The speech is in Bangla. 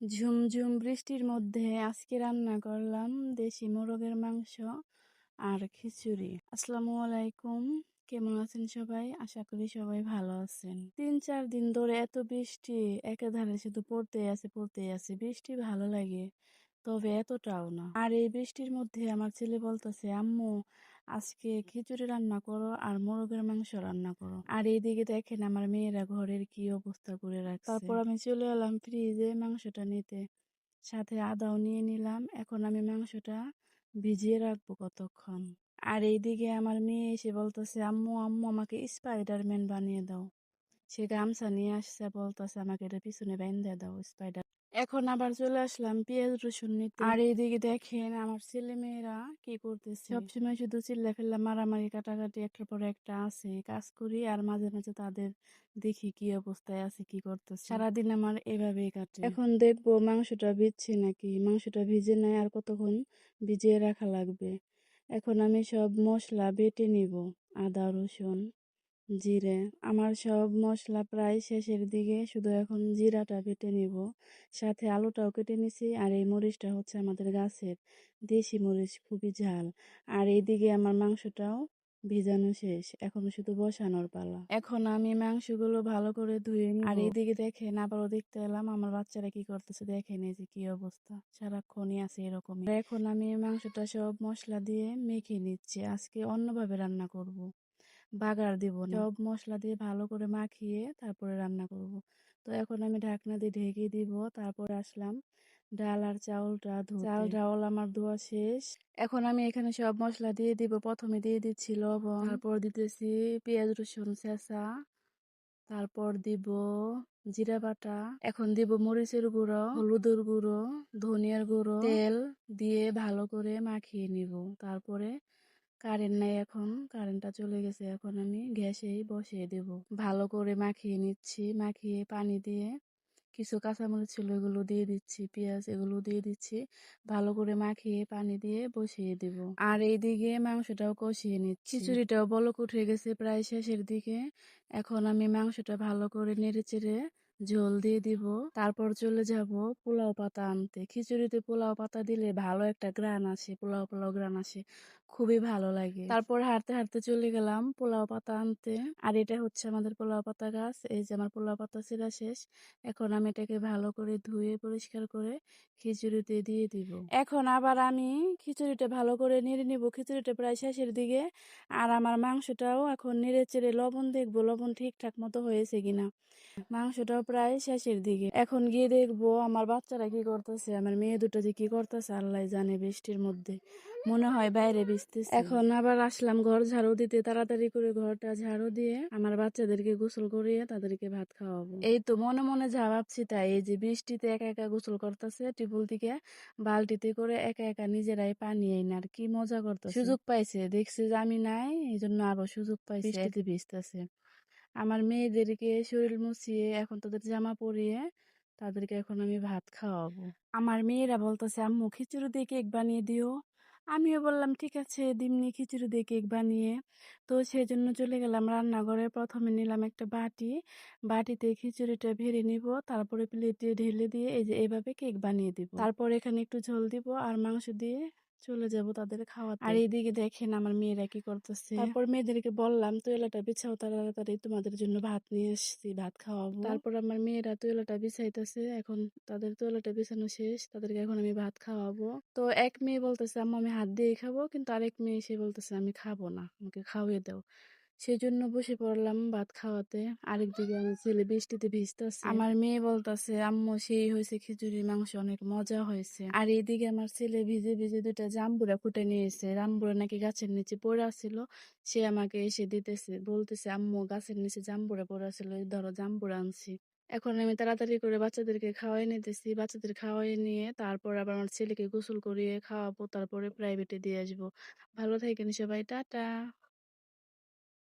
ঝুমঝুম বৃষ্টির মধ্যে আজকে রান্না করলাম দেশি মোরগের মাংস আর খিচুড়ি। আসসালামু আলাইকুম। কেমন আছেন সবাই? আশা করি সবাই ভালো আছেন। তিন, চার দিন ধরে এত বৃষ্টি, একাধারে শুধু পড়তে আছে পড়তে আছে। বৃষ্টি ভালো লাগে। তবে এতটাও না। আর এই বৃষ্টির মধ্যে আমার ছেলে বলতেছে, আম্মু, আজকে খিচুড়ি রান্না করো আর মোরগের মাংস রান্না করো। আর এইদিকে দেখেন আমার মেয়েরা ঘরের কি অবস্থা করে রাখছে। তারপর আমি চলে এলাম ফ্রিজে মাংসটা নিতে। সাথে আদাও নিয়ে নিলাম। এখন আমি মাংসটা ভিজিয়ে রাখব কতক্ষণ। আর এইদিকে আমার মেয়ে এসে বলতেছে, আম্মু আম্মু, আমাকে স্পাইডারম্যান বানিয়ে দাও। সে গামছা নিয়ে আসছে, বলতেছে, আমাকে এটা পিছনে বেঁধে দাও স্পাইডার এখন আবার চলে আসলাম পেঁয়াজ রসুন নিতে। আর এইদিকে দেখেন আমার ছেলে মেয়েরা কি করতেছে। সবসময় শুধু চিল্লা ফেললাম মারামারি কাটাকাটি একটার পর একটা আছে। কাজ করি আর মাঝে মাঝে তাদের দেখি কি অবস্থায় আছে কি করতেছে। সারাদিন আমার এভাবেই কাটে। এখন দেখব মাংসটা ভিজছে নাকি? মাংসটা ভিজে নেয় আর কতক্ষণ ভিজিয়ে রাখা লাগবে? এখন আমি সব মশলা বেটে নিব আদা রসুন। জিরে আমার সব মশলা প্রায় শেষের দিকে শুধু এখন জিরাটা কেটে নিব। সাথে আলুটাও কেটে নিছি আর এই মরিচটা হচ্ছে আমাদের গাছের দেশি মরিচ, খুবই ঝাল। আর এইদিকে আমার মাংসটাও ভিজানো শেষ, এখন শুধু বসানোর পালা। এখন আমি মাংসগুলো ভালো করে ধুয়ে নিই আর এইদিকে দেখেন, আবারও দেখতে এলাম, আমার বাচ্চারা কি করতেছে দেখেন এই যে কি অবস্থা। সারাক্ষণই আছে এরকম এখন আমি মাংসটা সব মশলা দিয়ে মেখে নিচ্ছি, আজকে অন্যভাবে রান্না করব। বাগার দিব সব মশলা দিয়ে ভালো করে মাখিয়ে তারপরে রান্না করব। তো এখন আমি ঢাকনা দিয়ে ঢেকে দিব তারপর আসলাম ডাল আর চাউলটা চাল ডাউল আমার ধোয়া শেষ। এখন আমি এখানে সব মশলা দিয়ে দিব। প্রথমে দিয়ে দিচ্ছি লবণ তারপর দিতেছি পেঁয়াজ রসুন চেঁচা তারপর দিব জিরা বাটা এখন দিব মরিচের গুঁড়ো হলুদের গুঁড়ো ধনিয়ার গুঁড়ো তেল দিয়ে ভালো করে মাখিয়ে নিব। তারপরে কারেন্ট নাই এখন, কারেন্টটা চলে গেছে, এখন আমি গ্যাসেই বসিয়ে দেব। ভালো করে মাখিয়ে নিচ্ছি, মাখিয়ে পানি দিয়ে কিছু কাঁচামরিচ ছিল এগুলো দিয়ে দিচ্ছি, পেঁয়াজ এগুলো দিয়ে দিচ্ছি, ভালো করে মাখিয়ে পানি দিয়ে বসিয়ে দেব। আর এইদিকে মাংসটাও কষিয়ে নিচ্ছি। খিচুড়িটাও বলক উঠে গেছে প্রায় শেষের দিকে। এখন আমি মাংসটা ভালো করে নেড়ে চেড়ে ঝোল দিয়ে দিব। তারপর চলে যাব পোলাও পাতা আনতে। খিচুড়িতে পোলাও পাতা দিলে ভালো একটা গ্রান আসে, পোলাও পোলাও গ্রান আসে। খুবই ভালো লাগে। তারপর হাঁটতে হাঁটতে চলে গেলাম পোলাও পাতা আনতে। আর এটা হচ্ছে আমাদের পোলাও পাতা গাছ। এই যে আমার পোলাও পাতা ছিঁড়া শেষ। এখন আমি এটাকে ভালো করে ধুয়ে, পরিষ্কার করে খিচুড়িতে দিয়ে দিব। এখন আবার আমি খিচুড়িটা ভালো করে নেড়ে নিব। খিচুড়িটা প্রায় শেষের দিকে। আর আমার মাংসটাও এখন নেড়ে চেড়ে লবণ দেখব, লবণ ঠিকঠাক মতো হয়েছে কিনা। মাংসটাও প্রায় শেষের দিকে। এখন গিয়ে দেখব আমার বাচ্চারা কি করতেছে, আমার মেয়ে দুটো যে কি করতেছে, আল্লাহ জানে বৃষ্টির মধ্যে। মনে হয় বাইরে ভিজতেছে। এখন আবার আসলাম ঘর ঝাড়ু দিতে, তাড়াতাড়ি করে ঘরটা ঝাড়ু দিয়ে আমার বাচ্চাদেরকে গোসল করিয়ে তাদেরকে ভাত খাওয়াবো। এই তো মনে মনে যা ভাবছি তাই, এই যে বৃষ্টিতে একা একা গোসল করতেছে, টিপুল থেকে বালতিতে করে একা একা নিজেরাই পানি এই না আর কি মজা করতেছে। সুযোগ পাইছে, দেখছে যে আমি নাই এই জন্য আরও সুযোগ পাইছে। ভিজতেছে। আমার মেয়েদেরকে শরীর মুছিয়ে এখন তাদের জামা পরিয়ে তাদেরকে এখন আমি ভাত খাওয়াবো। আমার মেয়েরা বলতেছে, আম্মু, খিচুড়ি দিয়ে কেক বানিয়ে দিও। আমিও বললাম, ঠিক আছে দিমনি খিচুড়ি দিয়ে কেক বানিয়ে। তো সেই জন্য চলে গেলাম রান্নাঘরে। প্রথমে নিলাম একটা বাটি। বাটিতে খিচুড়িটা ভেড়ে নিব, তারপরে প্লেটে ঢেলে দিয়ে এই যে এভাবে কেক বানিয়ে দিব। তারপর এখানে একটু ঝোল দিব আর মাংস দিয়ে চলে যাব তাদের খাওয়াতে। আর এইদিকে দেখেন আমার মেয়েরা কি করতেছে। তারপর মেয়েদেরকে বললাম তুইলাটা বিছাও তাড়াতাড়ি তোমাদের জন্য ভাত নিয়ে এসছি ভাত খাওয়াবো। তারপর আমার মেয়েরা তুইলাটা বিছাইতেছে এখন তাদের তুইলাটা বিছানো শেষ তাদেরকে এখন আমি ভাত খাওয়াবো। তো এক মেয়ে বলতেছে আম্মা আমি হাত দিয়ে খাব। কিন্তু আরেক মেয়ে সে বলতেছে আমি খাব না আমাকে খাওয়াই দাও। সেজন্য বসে পড়লাম ভাত খাওয়াতে। আরেকদিকে আমার ছেলে বৃষ্টিতে ভিজতেছে। আমার মেয়ে বলতেছে, আম্মু, সেই হয়েছে খিচুড়ি মাংস, অনেক মজা হয়েছে আর এইদিকে আমার ছেলে ভিজে ভিজে দুটা জাম্বুরা ফুটে নিয়েছে। জাম্বুরা নাকি গাছের নিচে পড়ে সে আমাকে এসে দিতেছে, বলতেছে, আম্মু, গাছের নিচে জাম্বুরা পড়ে আসছিল ধরো জাম্বুরা আনছি। এখন আমি তাড়াতাড়ি করে বাচ্চাদেরকে খাওয়াই নিতেছি। বাচ্চাদের খাওয়াই নিয়ে তারপর আবার আমার ছেলেকে গোসল করিয়ে খাওয়াবো, তারপরে প্রাইভেটে দিয়ে আসব। ভালো থাকেন সবাই, টাটা।